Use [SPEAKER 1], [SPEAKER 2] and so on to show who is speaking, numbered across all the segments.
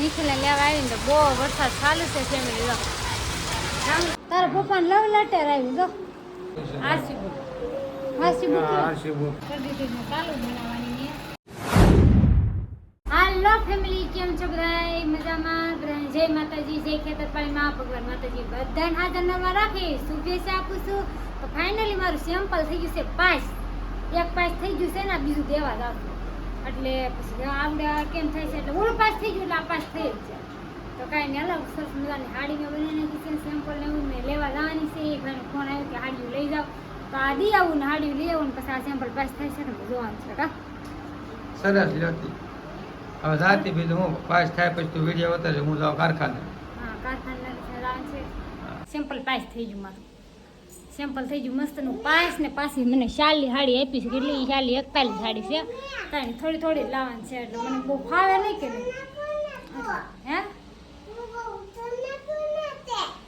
[SPEAKER 1] નિખિલને લેવા આવીને તો બહુ વરસાદ ચાલુ છે ફેમિલી જો તારા પપ્પાને લવ લેટર આવ્યું જો. RC book RC book
[SPEAKER 2] RC book
[SPEAKER 1] કરી દીધી મેં ચાલુ બનાવવાની હાલો ફેમિલી કેમ છો બધા મજામાં? જય માતાજી જય ખેતરપાળીમાં ભગવાન માતાજી. બધાને હાજર નવા રાખી. શુભેચ્છા આપું છું. તો ફાઇનલી મારું સેમ્પલ થઈ ગયું છે પાંચ એક પાંચ થઈ ગયું છે ને બીજું દેવા જ આવતું એટલે પછી આવડે કેમ થાય છે એટલે ઓલું પાસ થઈ ગયું એટલે આ પાસ થઈ જ છે તો કાંઈ નહીં અલગ સરસ મજાની હાડીને મેં બનાવી છે સેમ્પલ ને એવું ને લેવા જવાની છે એક ભાઈનો ફોન આવ્યો કે હાડીઓ લઈ જાઓ. તો આ દી આવું ને હાડીઓ લઈ આવું ને પછી આ સેમ્પલ પાસ થાય છે ને જોવાનું છે કા?
[SPEAKER 2] સરસ લતી હવે જાતી બીજું હું પાસ થાય પછી તું વીડિયો ઉતારે હું જાઉં કારખાને.
[SPEAKER 1] હા કારખાના જવાનું છે. સેમ્પલ પાસ થઈ ગયું મારું. સેમ્પલ થઈ ગયું. મસ્તનું પાસ ને પાછી મને શાલી સાડી આપી છે. કેટલી શાલી એકતાલીસ સાડી છે. કાંઈ થોડી થોડી લાવવાની છે એટલે મને બહુ ફાવે નહીં કે હે?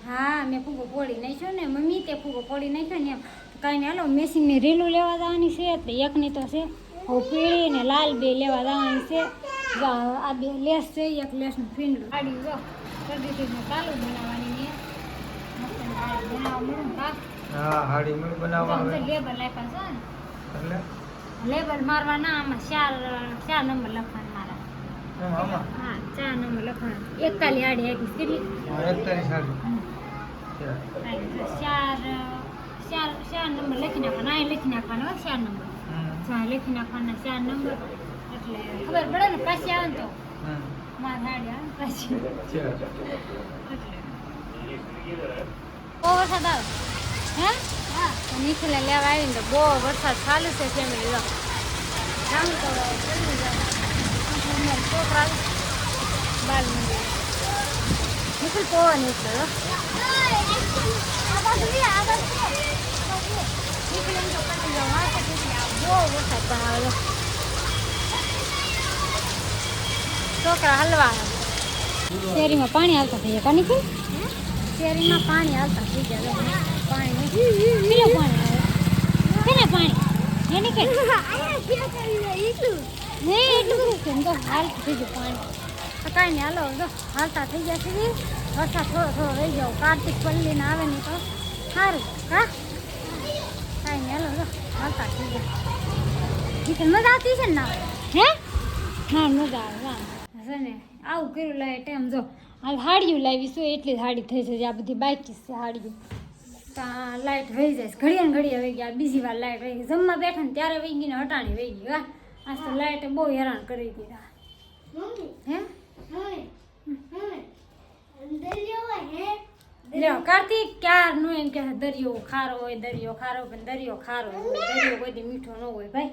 [SPEAKER 1] હા, મેં ફૂગો પોડી નાખ્યો ને. મમ્મી તે ફૂગો પોડી નાખ્યો ને એમ. તો કાંઈ નહીં, હાલો મેસીનની રીલું લેવા જવાની છે. એટલે એકની તો છે. હવે પીળી ને લાલ બે લેવા જવાની છે. આ બે લેસ છે, એક લેસનું ફીંડલું ગાડી જો, કરી બનાવવાની ને બનાવવા મળું કા?
[SPEAKER 2] હા હાડી બનાવવા આવે.
[SPEAKER 1] છે
[SPEAKER 2] એટલે?
[SPEAKER 1] લેબલ મારવાના આમાં ચાર ચાર નંબર લખવાના મારા.
[SPEAKER 2] આમાં?
[SPEAKER 1] હા ચાર નંબર લખવાના. એકતાલી આડી આપીશ કેટલી?
[SPEAKER 2] હા, હાડી.
[SPEAKER 1] ચાર. ચાર ચાર નંબર લખી નાખવાના. અહીં લખી નાખવાના ચાર નંબર. ચાર લખી નાખવાના ચાર નંબર. એટલે ખબર પડે ને પાછી આવે ને તો. મારા ગાડી આવે પાછી. એટલે. વરસાદ આવે. હે? નીકળે લેવા આવીને તો બહુ વરસાદ ચાલુ છે ફેમિલી અમારા છોકરા બાલ મંદિર. નીકળી પણ આવેલો છોકરા હલવા શેરીમાં પાણી આવતા થઈ ગયા નિખિલ શેરીમાં પાણી આવતા થઈ ગયા. પાણી પીલો પાણી આવે. કેને પાણી. એને કે નહીં એટલું બધું છે એમ તો હાલ થઈ ગયું પાણી. તો કાંઈ નહીં હાલો તો હાલતા થઈ ગયા છે વરસાદ થોડો થોડો રહી જાવ કાર્તિક પલ્લીને આવે ને તો. સારું હા? કાંઈ નહીં હાલો જો હાલતા થઈ ગયા. મજા આવતી છે ને ના? હે? હા મજા આવે છે ને આવું કર્યું લાય ટાઈમ જો આ હાડીઓ લાવીશું એટલી હાડી થઈ જશે આ બધી બાકી છે આ લાઇટ વહી જાય. ઘડિયા ને વહી ગયા બીજી વાર લાઇટ વહી ગઈ. જમવા બેઠા ને ત્યારે વહી ગઈ ને હટાણી વહી ગઈ હા આજ તો લાઈટ બહુ હેરાન કરી દીધા. હે? લ્યો કાર્તિક ક્યારનું એમ કે દરિયો ખારો હોય દરિયો ખારો પણ દરિયો ખારો હોય દરિયો કોઈ મીઠો ન હોય ભાઈ.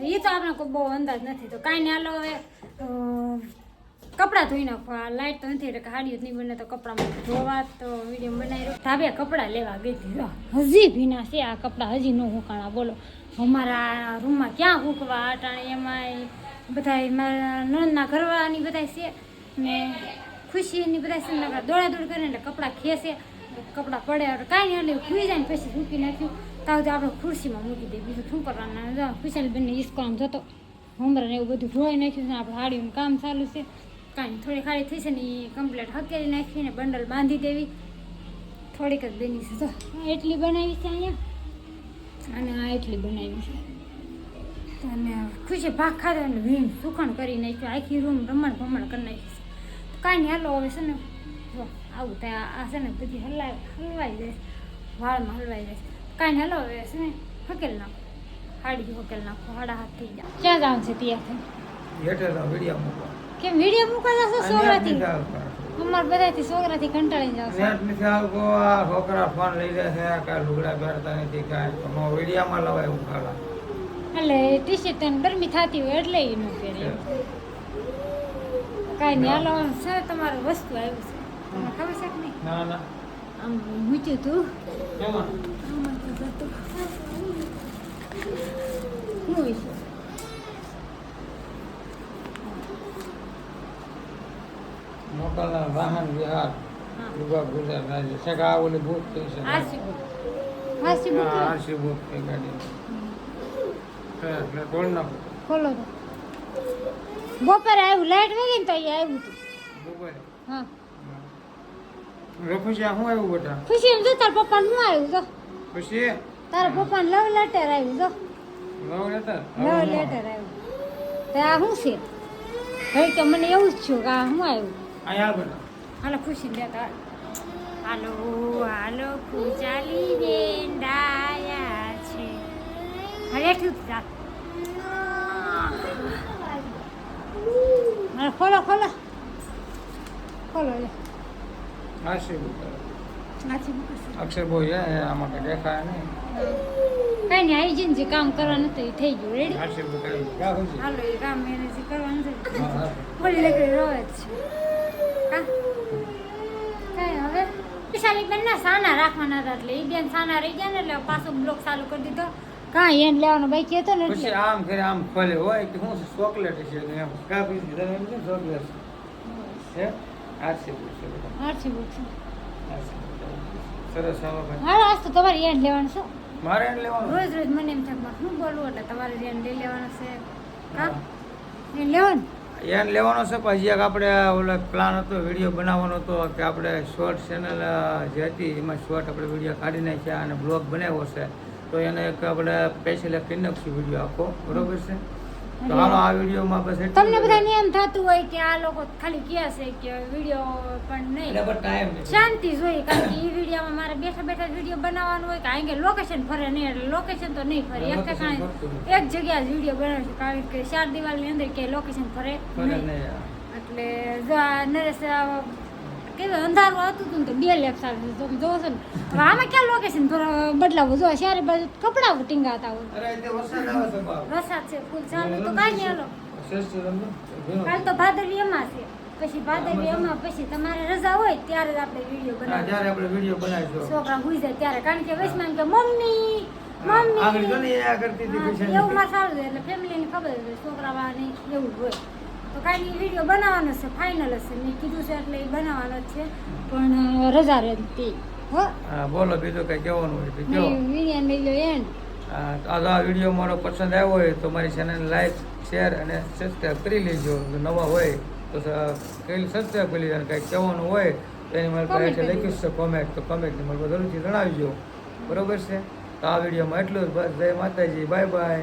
[SPEAKER 1] એ તો આપણે બહુ અંદાજ નથી. તો કાંઈ નહીં હાલો હવે કપડાં ધોઈ નાખવા. લાઇટ તો નથી એટલે હાડીઓ જ નહીં બને તો કપડામાં ધોવા તો વીડિયો બનાવી ધાબે કપડાં લેવા ગઈ હતી. હજી ભીના છે આ કપડાં, હજી ન હુંકાણા. બોલો, અમારા રૂમમાં ક્યાં હુંકવા? અટાણે એમાંય બધા મારા નણંદના ઘરવાળાની બધા છે. ને ખુશીની બધા છે દોડા દોડ કરીને એટલે કપડાં ખેંચે. કપડાં પડે. કાંઈ નહીં એટલે ખુઈ જાય ને પછી સૂકી નાખ્યું. તાવ તો આપણે ખુરશીમાં મૂકી દઈએ. બીજું શું કરવાના? ખુશાલી બેનને ઈસ્કોલામ જતો. ને એવું બધું ધોઈ નાખ્યું છે આપણે હાડીનું કામ ચાલુ છે. કાંઈ થોડી ખાડી થઈ છે ને એ કમ્પ્લેટ હકેલી નાખીને બંડલ બાંધી દેવી. થોડીક જ બેની છે. તો એટલી બનાવી છે અહીંયા. અને આ એટલી બનાવી છે. અને ખુશી ભાગ ખાધો અને વીણ સુખણ કરી નાખ્યું. આખી રૂમ રમણ ભમણ કરી નાખી છે. તો કાંઈ હાલો હવે છે ને આવું ત્યાં આ છે ને બધી હલાય હલવાઈ જાય વાળમાં હલવાઈ જાય. કાંઈ નહીં હવે છે ને હકેલ નાખો. હાડી હકેલ નાખો હાડા હાથ થઈ જાય ક્યાં જવાનું છે ત્યાં કેમ વીડિયો મૂકવા જશો
[SPEAKER 2] સોરાથી.
[SPEAKER 1] અમાર બધાથી છોકરાથી કંટાળી જાવ
[SPEAKER 2] નેટ નથી આવતો આ છોકરા ફોન લઈ લે છે કા લુગડા પહેરતા નથી કાંઈ. તો હું વિડીયામાં લવાય હું ખાલા.
[SPEAKER 1] એટલે ટી શર્ટ અને ગરમી થતી હોય એટલે એ ન પહેરે. કાંઈ ન્યા હાલો છે તમારું વસ્તુ આવ્યું છે. તમને ખબર છે કે નહીં?
[SPEAKER 2] ના ના.
[SPEAKER 1] આમ મૂક્યું તું
[SPEAKER 2] એમાં
[SPEAKER 1] આમાં શું વિશે
[SPEAKER 2] મોકલના વાહન વિહાર વિભાગ ગુજરાત રાજ્ય આ ઓલી ભૂત થઈ છે
[SPEAKER 1] આરસી
[SPEAKER 2] ભૂત થઈ ગાડી બોલ નાખો
[SPEAKER 1] ખોલો બપોરે આવ્યું લાઈટ ને તો અહીંયા આવ્યું હતું
[SPEAKER 2] બપોરે
[SPEAKER 1] હા
[SPEAKER 2] રફુસિયા શું આવ્યું બેટા
[SPEAKER 1] ખુશી એમ જો તાર પપ્પા નું આવ્યું? તો
[SPEAKER 2] ખુશી?
[SPEAKER 1] તારા પપ્પા લવ લેટર આવ્યું તો
[SPEAKER 2] લવ લેટર
[SPEAKER 1] લવ લેટર આવ્યું. તો આ શું છે? ભાઈ કે મને એવું જ થયું કે આ શું આવ્યું?
[SPEAKER 2] આયા બેટા
[SPEAKER 1] હાલો ખુશી લેતા હાલો હાલો ખુશાલી બેન ડાયા છે. હવે શું જા હા, ખોલો ખોલો. ખોલો લે.
[SPEAKER 2] અક્ષર બહુ આમાં કઈ દેખાય નહીં.
[SPEAKER 1] કઈ નહીં આવી જઈને જે કામ કરવાનું હતું એ થઈ ગયું. રેડી હાલો એ કામ એને જે કરવાનું છે.
[SPEAKER 2] હા, હા.
[SPEAKER 1] બોલી લગડી રોવે જ છે. કઈ હવે? વિશાલી બેન ના સાના રાખવાના હતા એટલે એ બેન સાના રહી ગયા ને એટલે પાછો બ્લોક ચાલુ કરી દીધો. કાંઈ એને લેવાનો બાકી હતો ને
[SPEAKER 2] પછી આમ કરે આમ ખોલે હોય કે હું ચોકલેટ છે એમ. કા ચોકલેટ છે? આશી બેટા બેટા
[SPEAKER 1] આરસી
[SPEAKER 2] આશી બેટા. સરસ આવો ભાઈ.
[SPEAKER 1] આજ તો તમારે એને લેવાનું છે.
[SPEAKER 2] મારે લેવાનું?
[SPEAKER 1] રોજ રોજ મને એમ થાય મારે શું બોલવું? એટલે તમારે એને લઈ લેવાનું છે. હા. એને લેવાનું?
[SPEAKER 2] એને લેવાનો છે પછી એક આપણે ઓલો પ્લાન હતો વીડિયો બનાવવાનો હતો કે આપણે શોર્ટ ચેનલ જે હતી એમાં શોર્ટ આપણે વીડિયો કાઢી નાખ્યા અને બ્લોગ બનાવ્યો છે. તો એને એક આપણે સ્પેશિયલ કરી નાખશું વીડિયો આખો બરોબર છે? તો હાલો આ વિડીયોમાં બસ
[SPEAKER 1] તમને. બધાને એમ થતું હોય કે આ લોકો ખાલી કહે છે કે વીડિયો પણ નહીં
[SPEAKER 2] ટાઈમ.
[SPEAKER 1] શાંતિ જોઈએ કારણ કે એ વિડીયોમાં મારે બેઠા બેઠા વીડિયો બનાવવાનું હોય કે કે લોકેશન ફરે નહીં એટલે લોકેશન તો નહીં ફરે એક
[SPEAKER 2] નથી.
[SPEAKER 1] એક જગ્યા જ વીડિયો બનાવશું કારણ કે ચાર દિવાલની અંદર કે લોકેશન ફરે નહીં. એટલે જો આ નરેશ કેવું અંધારું આવતું હતું ને તો બે લેપ ચાલતું તમે જોવો છો ને. હવે આમાં ક્યાં લોકેશન બદલાવું જો શહેર બાજુ કપડા ટીંગાતા હોય
[SPEAKER 2] વરસાદ છે
[SPEAKER 1] ફૂલ ચાલુ. તો કાંઈ નહીં હાલો. કાલ તો ભાદરવી એમાં છે. પછી ભાદરવી એમાં પછી તમારે રજા હોય ત્યારે જ આપણે વીડિયો બનાવીએ.
[SPEAKER 2] જ્યારે આપણે વીડિયો બનાવીશું.
[SPEAKER 1] છોકરા હુઈ જાય ત્યારે. કારણ કે વૈષ્ણવ કે મમ્મી મમ્મી. એવું માં સારું એટલે ફેમિલીને ખબર છોકરા વાળાને એવું હોય. તો કાંઈ નહીં વીડિયો બનાવવાનો છે ફાઇનલ હશે. મેં કીધું છે એટલે એ બનાવવાનો છે. પણ રજા રહેતી હો?
[SPEAKER 2] બોલો બીજું કઈ કહેવાનું હોય તો કહો
[SPEAKER 1] વીડિયો લઈ એન્ડ
[SPEAKER 2] આ આ વીડિયો મારો પસંદ આવ્યો હોય તો મારી ચેનલ લાઈક શેર અને સબસ્ક્રાઈબ કરી લેજો. નવા હોય તો સબસ્ક્રાઈબ કરી લેજો. અને કંઈક કહેવાનું હોય તો એની મારી પાસે
[SPEAKER 1] કરી
[SPEAKER 2] લખ્યું છે કોમેન્ટ તો કોમેન્ટ મને જરૂરથી જણાવજો. બરોબર છે? તો આ વિડીયોમાં એટલું જ. બસ જય માતાજી. Bye bye.